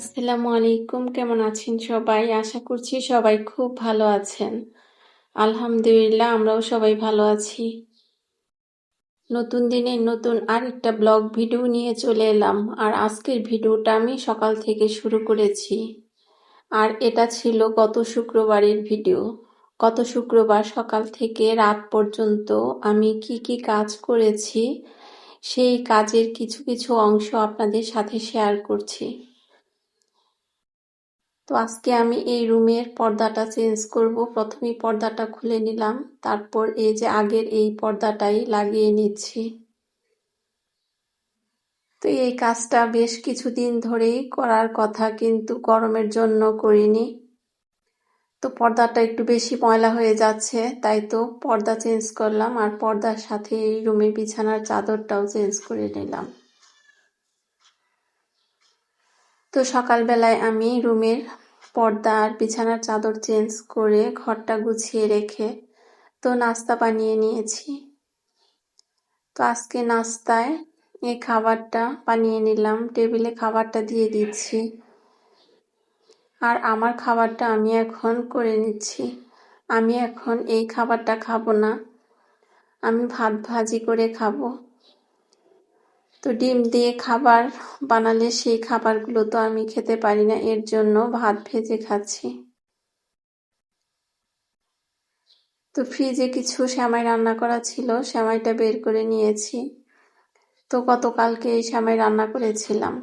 আসসালামু আলাইকুম, কেমন আছেন সবাই? আশা করছি সবাই খুব ভালো আছেন। আলহামদুলিল্লাহ, আমরাও সবাই ভালো আছি। নতুন দিনে নতুন আরেকটা ব্লগ ভিডিও নিয়ে চলে এলাম। আর আজকের ভিডিওটা আমি সকাল থেকে শুরু করেছি। আর এটা ছিল গত শুক্রবারের ভিডিও। গত শুক্রবার সকাল থেকে রাত পর্যন্ত আমি কি কি কাজ করেছি, সেই কাজের কিছু কিছু অংশ আপনাদের সাথে শেয়ার করছি। তো আজকে আমি এই রুমের পর্দাটা চেঞ্জ করব। প্রথমেই পর্দাটা খুলে নিলাম, তারপর এই যে আগের এই পর্দাটাই লাগিয়ে নিচ্ছি। তো এই কাজটা বেশ কিছুদিন ধরেই করার কথা, কিন্তু গরমের জন্য করিনি। তো পর্দাটা একটু বেশি ময়লা হয়ে যাচ্ছে, তাই তো পর্দা চেঞ্জ করলাম আর পর্দার সাথে এই রুমে বিছানার চাদরটাও চেঞ্জ করে নিলাম। তো সকালবেলায় আমি রুমের পর্দা আর বিছানার চাদর চেঞ্জ করে ঘরটা গুছিয়ে রেখে তো নাস্তা বানিয়ে নিয়েছি। তো আজকে নাস্তায় এই খাবারটা বানিয়ে নিলাম, টেবিলে খাবারটা দিয়ে দিচ্ছি। আর আমার খাবারটা আমি এখন করে নিচ্ছি। আমি এখন এই খাবারটা খাব না, আমি ভাত ভাজি করে খাব। তো ডিম দিয়ে খাবার বানালে সেই খাবারগুলো তো আমি খেতে পারি না, এর জন্য ভাত ভেজে খাচ্ছি। তো ফ্রিজে কিছু শ্যামাই রান্না করা ছিল শ্যামাইটা বের করে নিয়েছি। তো গতকালকে এই শ্যামাই রান্না করেছিলাম।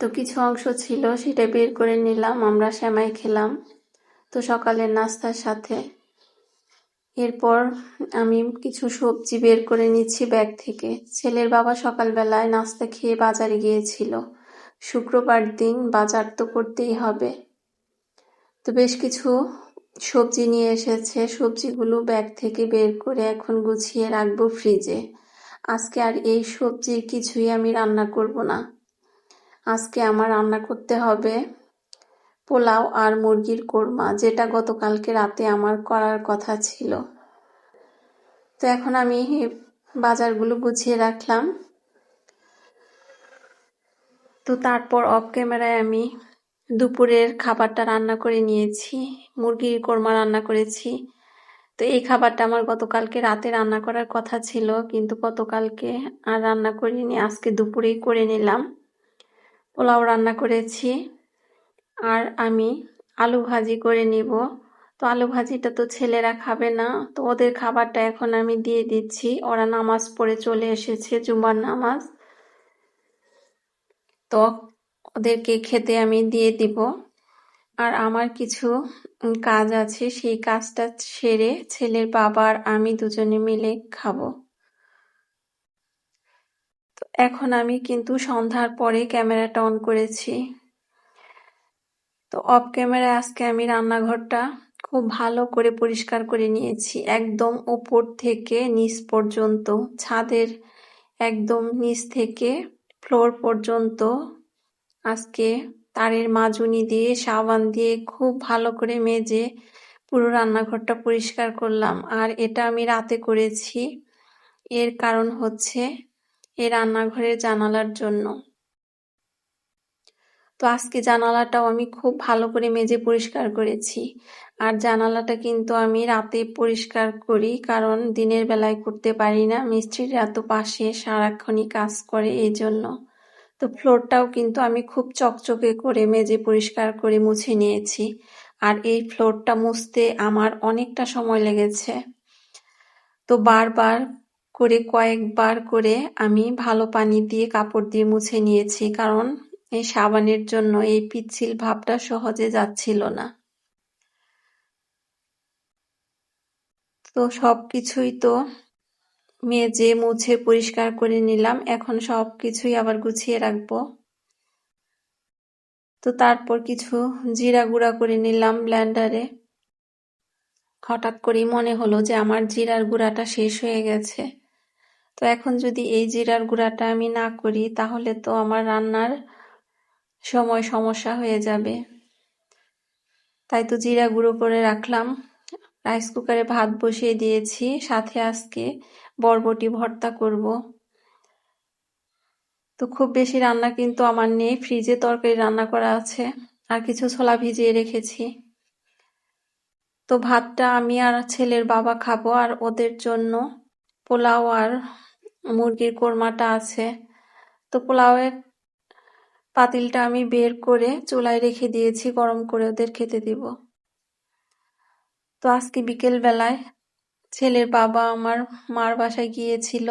তো কিছু অংশ ছিল, সেটা বের করে নিলাম, আমরা শ্যামাই খেলাম। তো সকালের নাস্তার সাথে এরপর আমি কিছু সবজি বের করে নিচ্ছি ব্যাগ থেকে। ছেলের বাবা সকালবেলায় নাস্তা খেয়ে বাজারে গিয়েছিল। শুক্রবার দিন বাজার তো করতেই হবে। তো বেশ কিছু সবজি নিয়ে এসেছে। সবজিগুলো ব্যাগ থেকে বের করে এখন গুছিয়ে রাখব ফ্রিজে। আজকে আর এই সবজির কিছুই আমি রান্না করব না। আজকে আমার রান্না করতে হবে পোলাও আর মুরগির কোরমা, যেটা গতকালকে রাতে আমার করার কথা ছিল। তো এখন আমি বাজারগুলো গুছিয়ে রাখলাম। তো তারপর অফ ক্যামেরায় আমি দুপুরের খাবারটা রান্না করে নিয়েছি, মুরগির কোরমা রান্না করেছি। তো এই খাবারটা আমার গতকালকে রাতে রান্না করার কথা ছিল, কিন্তু গতকালকে আর রান্না করিনি, আজকে দুপুরেই করে নিলাম। পোলাও রান্না করেছি। আর আমি আলু ভাজি করে নিব। তো আলু ভাজিটা তো ছেলেরা খাবে না। তো ওদের খাবারটা এখন আমি দিয়ে দিচ্ছি। ওরা নামাজ পড়ে চলে এসেছে, জুমার নামাজ। তো ওদেরকে খেতে আমি দিয়ে দিব। আর আমার কিছু কাজ আছে, সেই কাজটা সেরে ছেলের বাবার আমি দুজনে মিলে খাব। তো এখন আমি কিন্তু সন্ধ্যার পরে ক্যামেরাটা অন করেছি। তো অফ ক্যামেরায় আজকে আমি রান্নাঘরটা খুব ভালো করে পরিষ্কার করে নিয়েছি। একদম ওপর থেকে নিচ পর্যন্ত, ছাদের একদম নিচ থেকে ফ্লোর পর্যন্ত আজকে তারের মাজুনি দিয়ে, সাবান দিয়ে খুব ভালো করে মেজে পুরো রান্নাঘরটা পরিষ্কার করলাম। আর এটা আমি রাতে করেছি। এর কারণ হচ্ছে এই রান্নাঘরের জানালার জন্য। তো আজকে জানালাটাও আমি খুব ভালো করে মেজে পরিষ্কার করেছি। আর জানালাটা কিন্তু আমি রাতে পরিষ্কার করি, কারণ দিনের বেলায় করতে পারি না। মিস্ত্রিরা তো পাশে সারাক্ষণই কাজ করে এই জন্য তো ফ্লোরটাও কিন্তু আমি খুব চকচকে করে মেজে পরিষ্কার করে মুছে নিয়েছি। আর এই ফ্লোরটা মুছতে আমার অনেকটা সময় লেগেছে। তো বারবার করে কয়েকবার করে আমি ভালো পানি দিয়ে কাপড় দিয়ে মুছে নিয়েছি, কারণ এই সাবানের জন্য এই পিচ্ছিল ভাবটা সহজে যাচ্ছিল না। তো সব কিছুই তো মেজে মুছে পরিষ্কার করে নিলাম। এখন সব কিছুই আবার গুছিয়ে রাখব। তো তারপর কিছু জিরা গুঁড়া করে নিলাম ব্ল্যান্ডারে হঠাৎ করেই মনে হলো যে আমার জিরার গুঁড়াটা শেষ হয়ে গেছে। তো এখন যদি এই জিরার গুঁড়াটা আমি না করি, তাহলে তো আমার রান্নার সময় সমস্যা হয়ে যাবে। তাই তো জিরা গুঁড়ো করে রাখলাম। রাইস কুকারে ভাত বসিয়ে দিয়েছি। সাথে আজকে বরবটি ভর্তা করব। তো খুব বেশি রান্না কিন্তু আমার নেই। ফ্রিজে তরকারি রান্না করা আছে। আর কিছু ছোলা ভিজিয়ে রেখেছি। তো ভাতটা আমি আর ছেলের বাবা খাব। আর ওদের জন্য পোলাও আর মুরগির কোরমাটা আছে। তো পোলাওয়ের পাতিলটা আমি বের করে চুলায় রেখে দিয়েছি, গরম করে ওদের খেতে দিব। তো আজকে বিকেল বেলায় ছেলের বাবা আমার মার বাসায় গিয়েছিল।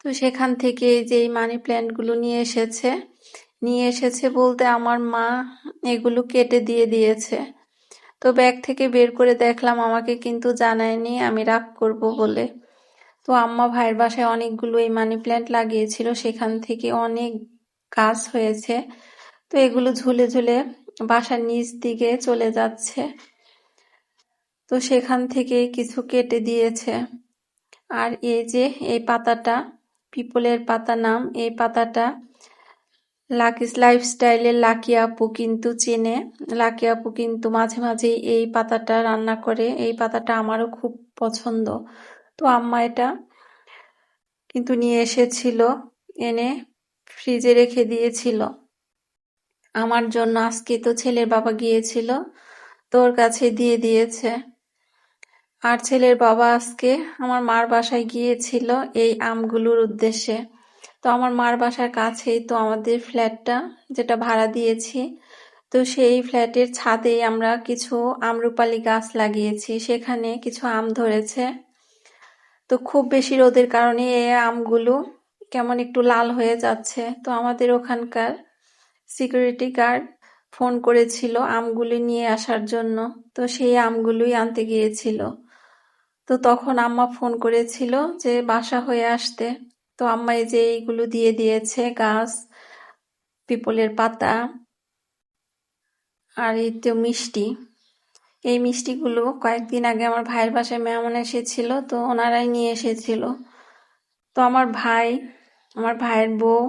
তো সেখান থেকে যে মানি প্ল্যান্টগুলো নিয়ে এসেছে নিয়ে এসেছে বলতে আমার মা এগুলো কেটে দিয়ে দিয়েছে। তো ব্যাগ থেকে বের করে দেখলাম, আমাকে কিন্তু জানায়নি, আমি রাগ করব বলে। তো আম্মা ভাইয়ের বাসায় অনেকগুলো এই মানি প্ল্যান্ট লাগিয়েছিল, সেখান থেকে অনেক গাছ হয়েছে। তো এগুলো ঝুলে ঝুলে বাসার নিচ দিকে চলে যাচ্ছে। তো সেখান থেকে কিছু কেটে দিয়েছে। আর এই যে, এই পাতাটা, পিপলের পাতা নাম, এই পাতাটা লাকিস লাইফস্টাইলের লাকি আপু কিন্তু চেনে। লাকি আপু কিন্তু মাঝে মাঝে এই পাতাটা রান্না করে। এই পাতাটা আমারও খুব পছন্দ। তো আম্মা এটা কিন্তু নিয়ে এসেছিল এনে ফ্রিজে রেখে দিয়েছিল। আমার জন্য আজকে তো ছেলের বাবা গিয়েছিল, তোর কাছে দিয়ে দিয়েছে। আর ছেলের বাবা আজকে আমার মার বাসায় গিয়েছিল এই আমগুলোর উদ্দেশ্যে। তো আমার মার বাসার কাছেই তো আমাদের ফ্ল্যাটটা যেটা ভাড়া দিয়েছি, তো সেই ফ্ল্যাটের ছাদে আমরা কিছু আমরুপালি গাছ লাগিয়েছি, সেখানে কিছু আম ধরেছে। তো খুব বেশি রোদের কারণে এই আমগুলো কেমন একটু লাল হয়ে যাচ্ছে। তো আমাদের ওখানকার সিকিউরিটি গার্ড ফোন করেছিল আমগুলি নিয়ে আসার জন্য। তো সেই আমগুলোই আনতে গিয়েছিল। তো তখন আম্মা ফোন করেছিল যে, বাসা হয়ে আসতে। তো আম্মা এই যে এইগুলো দিয়ে দিয়েছে, গাছ, পিপলের পাতা আর এই তো মিষ্টি। এই মিষ্টিগুলো কয়েকদিন আগে আমার ভাইয়ের বাসায় মেহমান এসেছিল, তো ওনারাই নিয়ে এসেছিল। তো আমার ভাই আমার ভাইয়ের বউ,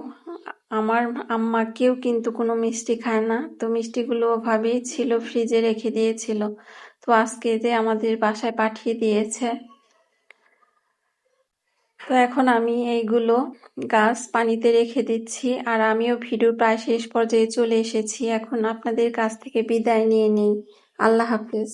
আমার আম্মা কেউ কিন্তু কোনো মিষ্টি খায় না। তো মিষ্টিগুলো ওভাবেই ছিল, ফ্রিজে রেখে দিয়েছিল। তো আজকে যে আমাদের বাসায় পাঠিয়ে দিয়েছে। তো এখন আমি এইগুলো গাছ পানিতে রেখে দিচ্ছি। আর আমিও ভিডিও প্রায় শেষ পর্যায়ে চলে এসেছি। এখন আপনাদের কাছ থেকে বিদায় নিয়ে নিই। আল্লাহ হাফেজ।